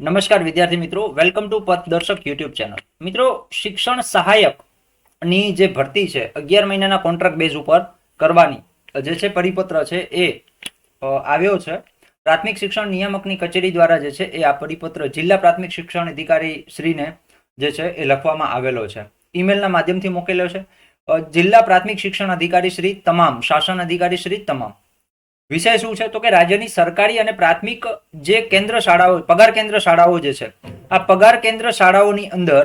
નમસ્કાર વિદ્યાર્થી મિત્રો વેલકમ ટુ પથ દર્શક યુટ્યુબ ચેનલ મિત્રો, શિક્ષણ સહાયકની જે ભરતી છે, અગિયાર મહિનાના કોન્ટ્રાક્ટ બેઝ ઉપર કરવાની, જે છે પરિપત્ર છે એ આવ્યો છે. પ્રાથમિક શિક્ષણ નિયામકની કચેરી દ્વારા જે છે એ આ પરિપત્ર જિલ્લા પ્રાથમિક શિક્ષણ અધિકારી શ્રીને જે છે એ લખવામાં આવેલો છે. ઈમેલના માધ્યમથી મોકેલો છે. જિલ્લા પ્રાથમિક શિક્ષણ અધિકારી શ્રી તમામ, શાસન અધિકારી શ્રી તમામ. વિષય શું છે? તો કે રાજ્યની સરકારી અને પ્રાથમિક જે કેન્દ્ર શાળાઓ, પગાર કેન્દ્ર શાળાઓ જે છે, આ પગાર કેન્દ્ર શાળાઓની અંદર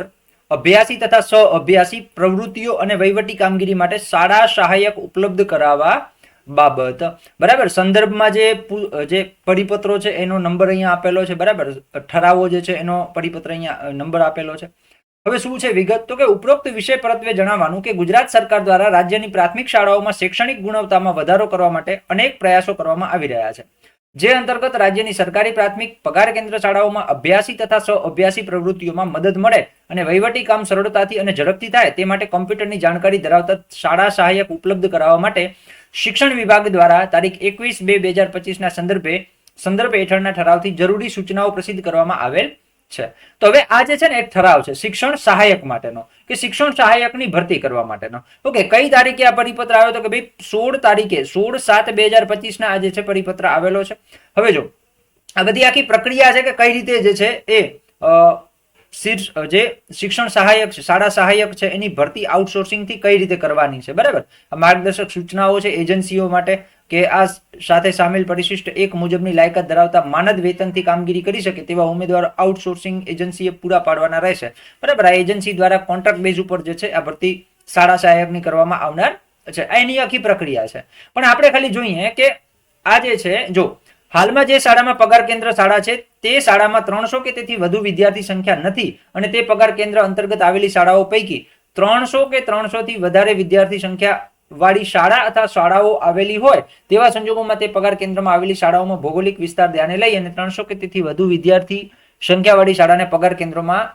અભ્યાસી તથા સ્વ અભ્યાસી પ્રવૃત્તિઓ અને વહીવટી કામગીરી માટે શાળા સહાયક ઉપલબ્ધ કરાવવા બાબત. બરાબર? સંદર્ભમાં જે જે પરિપત્રો છે, એનો નંબર અહીંયા આપેલો છે. બરાબર? ઠરાવો જે છે, એનો પરિપત્ર અહીંયા નંબર આપેલો છે. હવે શું છે વિગત? તો કે ઉપરોક્ત વિષય પરત્વે જણાવવાનું કે ગુજરાત સરકાર દ્વારા રાજ્યની પ્રાથમિક શાળાઓમાં શૈક્ષણિક ગુણવત્તામાં વધારો કરવા માટે અનેક પ્રયાસો કરવામાં આવી રહ્યા છે. જે અંતર્ગત રાજ્યની સરકારી પ્રાથમિક પગાર કેન્દ્ર શાળાઓમાં અભ્યાસી તથા સ્વ અભ્યાસી પ્રવૃત્તિઓમાં મદદ મળે અને વહીવટી કામ સરળતાથી અને ઝડપથી થાય તે માટે કોમ્પ્યુટરની જાણકારી ધરાવતા શાળા સહાયક ઉપલબ્ધ કરાવવા માટે શિક્ષણ વિભાગ દ્વારા તારીખ એકવીસ બે બે હજાર પચીસના સંદર્ભે, સંદર્ભ હેઠળના ઠરાવથી જરૂરી સૂચનાઓ પ્રસિદ્ધ કરવામાં આવેલ છે. તો હવે આ જે છે ને એક ઠરાવ છે, શિક્ષણ સહાયક માટેનો કે શિક્ષણ સહાયકની ભરતી કરવા માટેનો. ઓકે કઈ તારીખે આ પરિપત્ર આવ્યો? તો કે ભાઈ, સોળ તારીખે, સોળ સાત બે હજાર પચીસના આ જે છે પરિપત્ર આવેલો છે. હવે જો, આ બધી આખી પ્રક્રિયા છે કે કઈ રીતે જે છે એ શીર્ષ જે શિક્ષણ સહાયક છે, શાળા સહાયક છે, એની ભરતી આઉટસોર્સિંગથી કઈ રીતે કરવાની છે? બરાબર? માર્ગદર્શક સૂચનાઓ છે, એજન્સીઓ માટે કે આ સાથે સામેલ પરિશિષ્ટ એક મુજબની લાયકાત ધરાવતા માનદ વેતનથી કામગીરી કરી શકે તેવા ઉમેદવારો આઉટસોર્સિંગ એજન્સીએ પૂરા પાડવાના રહેશે. બરાબર, આ એજન્સી દ્વારા કોન્ટ્રાક્ટ બેઝ ઉપર જે છે, આ ભરતી શાળા સહાયકની કરવામાં આવનાર છે. આ એની આખી પ્રક્રિયા છે. પણ આપણે ખાલી જોઈએ કે આ જે છે, જો, હાલમાં જે શાળામાં પગાર કેન્દ્ર શાળા છે, તે શાળામાં ત્રણસો કે તેથી વધુ વિદ્યાર્થી સંખ્યા નથી અને તે પગાર કેન્દ્ર અંતર્ગત આવેલી શાળાઓ પૈકી ત્રણસો કે ત્રણસો થી વધારે વિદ્યાર્થી સંખ્યા વાળી શાળા અથવા શાળાઓ આવેલી હોય તેવા સંજોગોમાં તે પગાર કેન્દ્રમાં આવેલી શાળાઓમાં ભૌગોલિક વિસ્તાર ધ્યાને લઈ અને ત્રણસો કે તેથી વધુ વિદ્યાર્થી સંખ્યાવાળી શાળાને પગાર કેન્દ્રમાં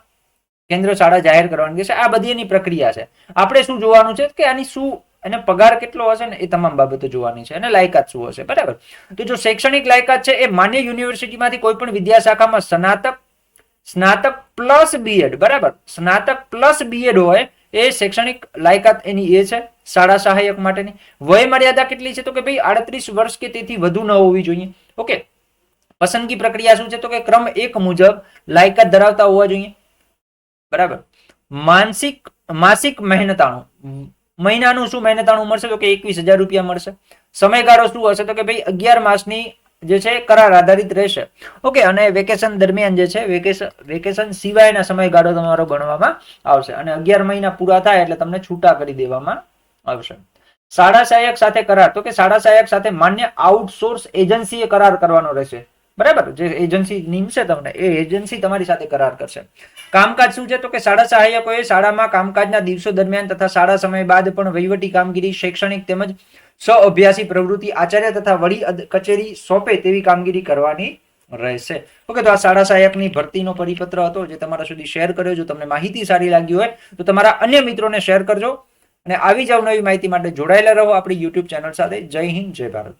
કેન્દ્ર શાળા જાહેર કરવાની છે. આ બધી એની પ્રક્રિયા છે. આપણે શું જોવાનું છે કે આની શું અને પગાર કેટલો હશે ને એ તમામ બાબતો જોવાની છે અને લાયકાત શું હશે. બરાબર? તો જો શૈક્ષણિક લાયકાત છે એ માન્ય યુનિવર્સિટીમાંથી કોઈ પણ વિદ્યાશાખામાં સ્નાતક સ્નાતક પ્લસ બીએડ બરાબર? સ્નાતક પ્લસ બીએડ હોય એ શૈક્ષણિક લાયકાત એની એ છે. શાળા સહાયક માટેની. વય મર્યાદા કેટલી છે? તો કે ભાઈ આડત્રીસ વર્ષ કે તેથી વધુ ન હોવી જોઈએ. ઓકે. પસંદગી પ્રક્રિયા શું છે? તો કે ક્રમ એક મુજબ લાયકાત ધરાવતા હોવા જોઈએ. બરાબર. માનસિક, માસિક મહેનતાણું. મહિનાનું શું મહેનતાણું મળશે? તો કે એકવીસ હજાર રૂપિયા મળશે. સમયગાળો શું હશે? તો કે ભાઈ અગિયાર માસની જે છે કરાર આધારિત રહેશે. ઓકે. અને વેકેશન દરમિયાન જે છે વેકેશન વેકેશન સિવાયના સમયગાળો તમારો ગણવામાં આવશે. અને અગિયાર મહિના પૂરા થાય એટલે તમને છૂટા કરી દેવામાં આવશે. શાળા સહાયક સાથે કરાર. તો કે શાળા સહાયક સાથે માન્ય આઉટસોર્સ એજન્સીએ કરાર કરવાનો રહેશે. બરાબર? જે એજન્સી નીમશે તમને, એ એજન્સી તમારી સાથે કરાર કરશે. કામકાજ શું છે? તો કે શાળા સહાયકોએ શાળામાં કામકાજના દિવસો દરમિયાન તથા શાળા સમય બાદ પણ વહીવટી કામગીરી, શૈક્ષણિક તેમજ સ્વ અભ્યાસી પ્રવૃત્તિ, આચાર્ય તથા વડી કચેરી સોંપે તેવી કામગીરી કરવાની રહેશે. ઓકે, તો આ શાળા સહાયકની ભરતીનો પરિપત્ર હતો, જે તમારા સુધી શેર કર્યો. જો તમને માહિતી સારી લાગી હોય, તો તમારા અન્ય મિત્રોને શેર કરજો. અને આવી જ અવનવી માહિતી માટે જોડાયેલા રહો આપણી યુટ્યુબ ચેનલ સાથે. જય હિન્દ, જય ભારત.